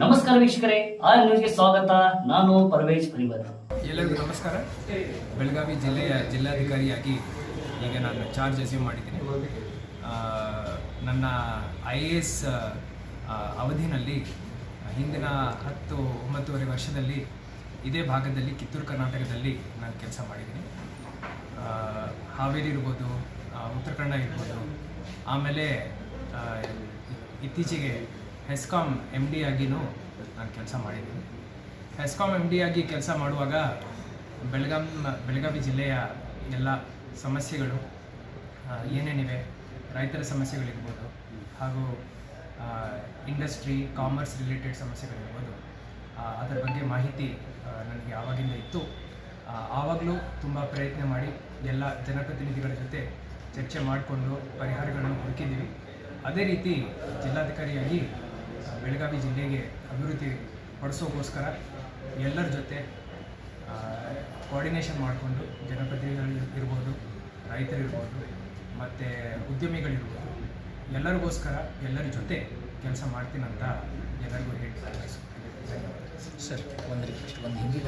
ನಮಸ್ಕಾರ ವೀಕ್ಷಕರೇ, ಆರ್ ನ್ಯೂಸ್ಗೆ ಸ್ವಾಗತ. ನಾನು ಪರವೇಜ್ ಪರಿವರ್ ಎಲ್ಲರಿಗೂ ನಮಸ್ಕಾರ. ಬೆಳಗಾವಿ ಜಿಲ್ಲೆಯ ಜಿಲ್ಲಾಧಿಕಾರಿಯಾಗಿ ಈಗ ನಾನು ಚಾರ್ಜ್ ಅಸೀವ್ ಮಾಡಿದ್ದೀನಿ. ನನ್ನ ಐ ಎ ಎಸ್ ಅವಧಿನಲ್ಲಿ ಹಿಂದಿನ ಹತ್ತು, ಒಂಬತ್ತುವರೆ ವರ್ಷದಲ್ಲಿ ಇದೇ ಭಾಗದಲ್ಲಿ ಕಿತ್ತೂರು ಕರ್ನಾಟಕದಲ್ಲಿ ನಾನು ಕೆಲಸ ಮಾಡಿದ್ದೀನಿ. ಹಾವೇರಿ ಇರ್ಬೋದು ಉತ್ತರ ಕನ್ನಡ ಇರ್ಬೋದು, ಆಮೇಲೆ ಇತ್ತೀಚೆಗೆ ಹೆಸ್ಕಾಮ್ ಎಂ ಡಿ ಆಗಿನೂ ನಾನು ಕೆಲಸ ಮಾಡಿದ್ದೀನಿ. ಹೆಸ್ಕಾಮ್ ಎಂ ಡಿ ಆಗಿ ಕೆಲಸ ಮಾಡುವಾಗ ಬೆಳಗಾಂ, ಬೆಳಗಾವಿ ಜಿಲ್ಲೆಯ ಎಲ್ಲ ಸಮಸ್ಯೆಗಳು ಏನೇನಿವೆ, ರೈತರ ಸಮಸ್ಯೆಗಳಿರ್ಬೋದು, ಹಾಗೂ ಇಂಡಸ್ಟ್ರಿ ಕಾಮರ್ಸ್ ರಿಲೇಟೆಡ್ ಸಮಸ್ಯೆಗಳಿರ್ಬೋದು ಅದರ ಬಗ್ಗೆ ಮಾಹಿತಿ ನನಗೆ ಆವಾಗಿಂದ ಇತ್ತು ಆವಾಗಲೂ ತುಂಬ ಪ್ರಯತ್ನ ಮಾಡಿ ಎಲ್ಲ ಜನಪ್ರತಿನಿಧಿಗಳ ಜೊತೆ ಚರ್ಚೆ ಮಾಡಿಕೊಂಡು ಪರಿಹಾರಗಳನ್ನು ಹುಡುಕಿದ್ದೀವಿ. ಅದೇ ರೀತಿ ಜಿಲ್ಲಾಧಿಕಾರಿಯಾಗಿ ಬೆಳಗಾವಿ ಜಿಲ್ಲೆಗೆ ಅಭಿವೃದ್ಧಿ ಪಡಿಸೋಕ್ಕೋಸ್ಕರ ಎಲ್ಲರ ಜೊತೆ ಕೋಆರ್ಡಿನೇಷನ್ ಮಾಡಿಕೊಂಡು ಜನಪ್ರತಿನಿಧಿಗಳು ಇರ್ಬೋದು ರೈತರಿರ್ಬೋದು ಮತ್ತು ಉದ್ಯಮಿಗಳಿರ್ಬೋದು ಎಲ್ಲರಿಗೋಸ್ಕರ ಎಲ್ಲರ ಜೊತೆ ಕೆಲಸ ಮಾಡ್ತೀನಂತ ಎಲ್ಲರಿಗೂ ಹೇಳಿ ಸರ್, ಒಂದು ರಿಕ್ವೆಸ್ಟ್ ಒಂದು ಹಿಂದಿ